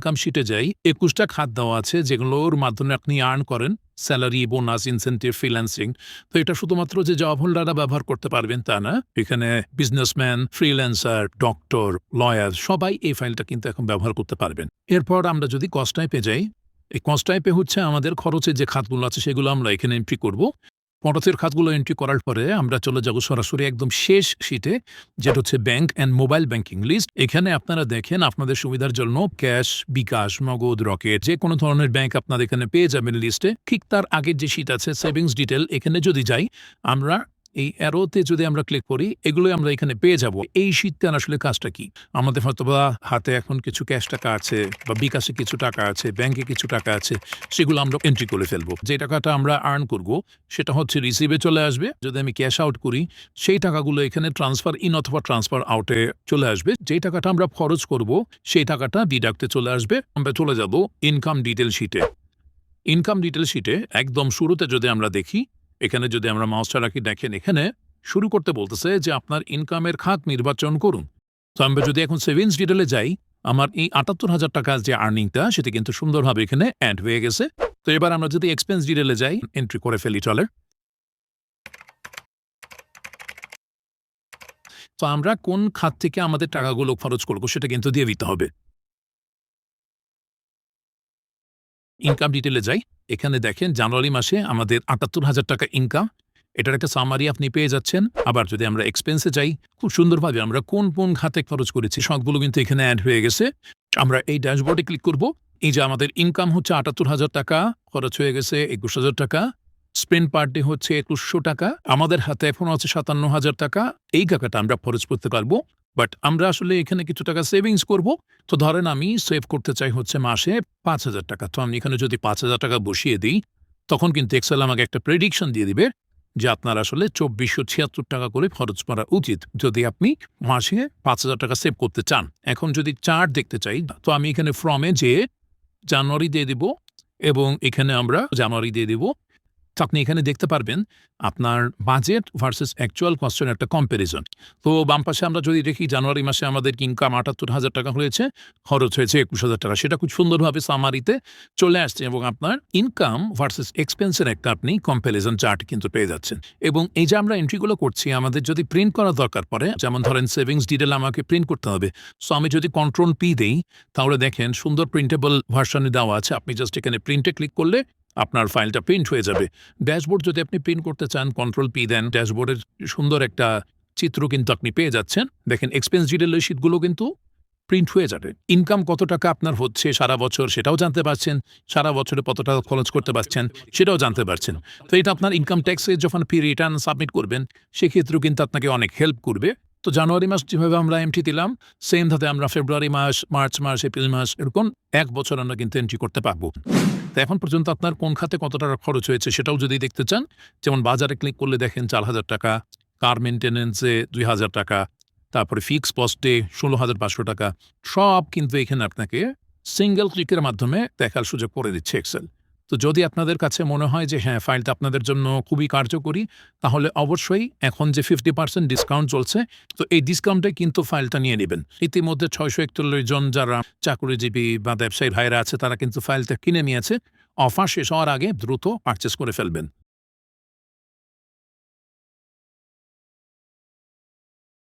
Income শিটে যাই, একুশটা খাত দেওয়া আছে যেগুলোর মাধ্যমে আপনি আর্ন করেন স্যালারি বোনাস ইনসেন্টিভ ফ্রিল্যান্সিং তো এটা শুধুমাত্র যে জব হোল্ডাররা ব্যবহার করতে পারবেন তা না, এখানে বিজনেসম্যান ফ্রিল্যান্সার ডক্টর লয়ার সবাই এই ফাইলটা কিন্তু এখন ব্যবহার করতে পারবেন। এরপর আমরা যদি কস্ট টাইপে যাই, এই কস্ট টাইপে হচ্ছে আমাদের খরচের যে খাতগুলো আছে সেগুলো আমরা এখানে এন্ট্রি করব। খরচের খাতগুলো এন্ট্রি করার পরে আমরা চলে যাব সরাসরি একদম শেষ শীটে যেটা হচ্ছে bank and mobile banking list এখানে আপনারা দেখেন আপনাদের সুবিধার জন্য ক্যাশ বিকাশ, নগদ, রকেট, যে কোনো ধরনের ব্যাংক আপনাদের এখানে পেয়ে যাবেন লিস্টে ঠিক তার আগের যে শীট আছে সেভিংস ডিটেল এখানে যদি যাই, আমরা এই অ্যারোতে যদি আমরা ক্লিক করি, এগুলোই আমরা এখানে পেয়ে যাব। এই শীতটার আসলে কাজটা কি? আমাদের হয়তোবা হাতে এখন কিছু ক্যাশ টাকা আছে বা বিকাশে কিছু টাকা আছে ব্যাংকে কিছু টাকা আছে, সেগুলো আমরা এন্ট্রি করে ফেলব। যে টাকাটা আমরা আর্ন করব, সেটা হচ্ছে রিসিভে চলে আসবে। যদি আমি ক্যাশ আউট করি, সেই টাকাগুলো এখানে ট্রান্সফার ইন অথবা ট্রান্সফার আউটে চলে আসবে। যেই টাকাটা আমরা খরচ করব, সেই টাকাটা ডিডাক্টে চলে আসবে। আমরা চলে যাব ইনকাম ডিটেল শিটে ইনকাম ডিটেল শিটে একদম শুরুতে যদি আমরা দেখি এখানে যদি আমরা মাউসটা রাখি দেখেন, এখানে শুরু করতে বলতেছে যে আপনার ইনকামের খাত নির্বাচন করুন। তো আমরা যদি এখন সেভিংস ডিটেলে যাই, আমার এই আটাত্তর হাজার টাকার যে আর্নিংটা সেটা কিন্তু সুন্দরভাবে এখানে অ্যাড হয়ে গেছে। তো এবার আমরা যদি এক্সপেন্স ডিটেলে যাই এন্ট্রি করে ফেলি, চলে। তো আমরা কোন খাত থেকে আমাদের টাকাগুলো খরচ করব, সেটা কিন্তু দিয়ে দিতে হবে। ইনকাম ডিটেলে যাই, এখানে দেখেন জানুয়ারি মাসে আমাদের আটাত্তর হাজার টাকা ইনকাম এটার একটা সামারি আপনি পেয়ে যাচ্ছেন। আবার যদি আমরা এক্সপেন্সে যাই, খুব সুন্দরভাবে আমরা কোন কোন খাতে খরচ করেছি, সবগুলো কিন্তু এখানে অ্যাড হয়ে গেছে। আমরা এই ড্যাশবোর্ডে ক্লিক করব, এই যে আমাদের ইনকাম হচ্ছে আটাত্তর হাজার টাকা, খরচ হয়ে গেছে একুশ হাজার টাকা। স্পেন্ড পার ডে হচ্ছে একুশশো টাকা। আমাদের হাতে এখন আছে সাতান্ন হাজার টাকা। এই টাকাটা আমরা খরচ করতে পারব। বাট আমরা আসলে এখানে কিছু টাকা সেভিংস করব। তো ধরেন আমি সেভ করতে চাই হচ্ছে মাসে পাঁচ হাজার টাকা। তো আমি এখানে যদি পাঁচ হাজার টাকা বসিয়ে দিই, তখন কিন্তু এক্সেল আমাকে একটা প্রেডিকশন দিয়ে দিবে যে আপনার আসলে চব্বিশশো ছিয়াত্তর টাকা করে খরচ করা উচিত যদি আপনি মাসে পাঁচ হাজার টাকা সেভ করতে চান। এখন যদি চার্ট দেখতে চাই, তো আমি এখানে ফ্রমে যে জানুয়ারি দিয়ে দিব এবং এখানে আমরা জানুয়ারি দিয়ে দিব তো আপনি এখানে দেখতে পারবেন আপনার বাজেট ভার্সেস অ্যাকচুয়াল কস্টের একটা কম্প্যারিজন তো বাম পাশে আমরা যদি দেখি, জানুয়ারি মাসে আমাদের ইনকাম আটাত্তর হাজার টাকা হয়েছে, খরচ হয়েছে একুশ হাজার টাকা। সেটা খুব সুন্দরভাবে সামারিতে চলে আসছে এবং আপনার ইনকাম ভার্সেস এক্সপেন্সের একটা আপনি কম্প্যারিজন চার্ট কিন্তু পেয়ে যাচ্ছেন। এবং এই যে আমরা এন্ট্রিগুলো করছি, আমাদের যদি প্রিন্ট করা দরকার পড়ে, যেমন ধরেন সেভিংস ডিটেল আমাকে প্রিন্ট করতে হবে। সো আমি যদি কন্ট্রোল পি দেই, তাহলে দেখেন সুন্দর প্রিন্টেবল ভার্সনে দেওয়া আছে। আপনি জাস্ট এখানে প্রিন্টে ক্লিক করলে আপনার ফাইলটা প্রিন্ট হয়ে যাবে। ড্যাশবোর্ড যদি আপনি প্রিন্ট করতে চান কন্ট্রোল পি দেন, ড্যাশবোর্ডের সুন্দর একটা চিত্র কিন্তু আপনি পেয়ে যাচ্ছেন। দেখেন এক্সপেন্স ডিটেল শিটগুলো কিন্তু প্রিন্ট হয়ে যাবে। ইনকাম কত টাকা আপনার হচ্ছে সারা বছর সেটাও জানতে পারছেন, সারা বছরে কত টাকা খরচ করতে পারছেন সেটাও জানতে পারছেন। তো এটা আপনার ইনকাম ট্যাক্সে যখন ফি রিটার্ন সাবমিট করবেন, সেক্ষেত্রেও কিন্তু আপনাকে অনেক হেল্প করবে। তো জানুয়ারি মাস যেভাবে আমরা এন্ট্রি দিলাম সেম ধাতে আমরা ফেব্রুয়ারি মাস মার্চ মাস এপ্রিল মাস, এরকম এক বছর আমরা কিন্তু এন্ট্রি করতে পারব। তো এখন পর্যন্ত আপনার কোন খাতে কত টাকা খরচ হয়েছে সেটাও যদি দেখতে চান, যেমন বাজারে ক্লিক করলে দেখেন চার হাজার টাকা কার মেনটেন্যান্সে দুই হাজার টাকা, তারপরে ফিক্স পস্টে ষোলো হাজার পাঁচশো টাকা, সব কিন্তু এখানে আপনাকে সিঙ্গেল ক্লিকের মাধ্যমে দেখার সুযোগ করে দিচ্ছে এক্সেল তো যদি আপনাদের কাছে মনে হয় যে হ্যাঁ ফাইলটা আপনাদের জন্য খুবই কার্যকরী, তাহলে অবশ্যই এখন যে ফিফটি পার্সেন্ট ডিসকাউন্ট চলছে, তো এই ডিসকাউন্টে কিন্তু ফাইলটা নিয়ে নেবেন। ইতিমধ্যে ছয়শো একচল্লিশ জন যারা চাকরিজীবী বা ব্যবসায়ী ভাইরা আছে, তারা কিন্তু ফাইলটা কিনে নিয়েছে। অফার শেষ হওয়ার আগে দ্রুত পারচেস করে ফেলবেন।